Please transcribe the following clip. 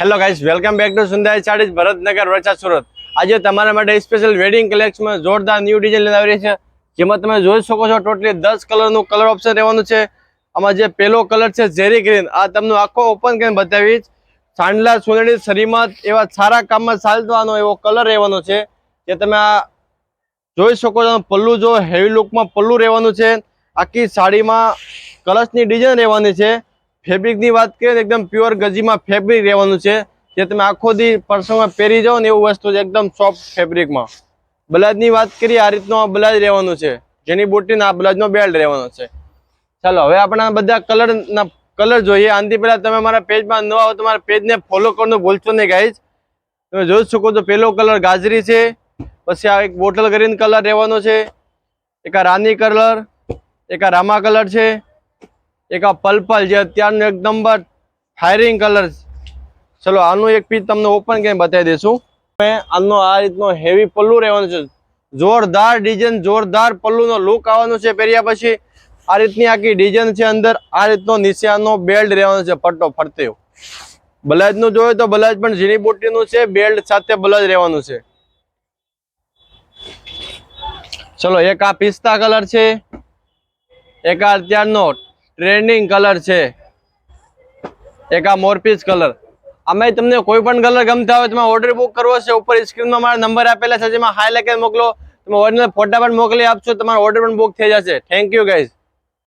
Hello guys welcome back to સુંદર ચાળીસ ભરતનગર વરસાદ સુરત આજે તમારા માટે સ્પેશિયલ વેડિંગ કલેક્શનમાં જોરદાર ન્યૂ ડિઝાઇન લઈને આવી છે. જેમાં તમે જોઈ શકો છો ટોટલી દસ કલરનું કલર ઓપ્શન રહેવાનું છે. આમાં જે પેલો કલર છે ઝેરી ગ્રીન આ તમને આખો ઓપન કરીને બતાવીશ. સાંડલા સોનેરી શરીમત એવા સારા કામમાં ચાલવાનો એવો કલર રહેવાનો છે. જે તમે આ જોઈ શકો છો, પલ્લુ જો હેવી લુકમાં પલ્લુ રહેવાનું છે. આખી સાડીમાં કલર્સની ડિઝાઇન રહેવાની છે. ફેબ્રિકની વાત કરીએ તો એકદમ પ્યોર ગજીમાં ફેબ્રિક રહેવાનું છે. જે તમે આખો દી પરસોમાં પહેરી જાઓ ને એવું વસ્તુ છે, એકદમ સોફ્ટ ફેબ્રિકમાં. બ્લાઉઝની વાત કરીએ, આ રીતનો બ્લાઉઝ રહેવાનું છે. જેની બુટીના આ બ્લાઉઝનો બેલ્ટ રહેવાનો છે. ચાલો, હવે આપણા બધા કલરના કલર જોઈએ. આનાથી પહેલા તમે મારા પેજમાં ન આવો તો મારા પેજને ફોલો કરવાનું ભૂલશો નહીં ગાઈઝ તમે જોઈ શકો છો પહેલો કલર ગાજરી છે. પછી આ એક બોટલ ગ્રીન કલર રહેવાનો છે. એક આ રાની કલર એક આ રામા કલર છે. એક આ પલપલ જે અત્યારનું એક નંબર ફાયરિંગ કલર ચલો, આનું એક પીસ તમને ઓપન કરીને બતાવી દઈશું. આનો આ રીતનો હેવી પલ્લુ રહેવાનું છે. જોરદાર ડિઝાઇન જોરદાર પલ્લુનો લુક આવવાનો છે પહેર્યા પછી. આ રીતની આખી ડિઝાઇન છે અંદર. આ રીતનો નીચે આનો બેલ્ટ રહેવાનો છે પટ્ટો ફરતે બ્લાઉઝનું જોઈએ તો બ્લાઉઝ પણ ઝીણી બોટીનું છે બેલ્ટ સાથે બ્લાઉઝ રહેવાનું છે. ચલો, એક આ પિસ્તા કલર છે. એક આ અત્યારનો ટ્રેન્ડિંગ કલર છે. એક આ મોરપીસ કલર આમાં તમને કોઈ પણ કલર ગમતા હોય, તમે ઓર્ડર બુક કરવો છે, ઉપર સ્ક્રીનમાં મારા નંબર આપેલા છે, જેમાં હાઈ લખીને મોકલો. તમે ઓરિજિનલ ફોટા પણ મોકલી આપશો, તમારો ઓર્ડર પણ બુક થઈ જશે. Thank you guys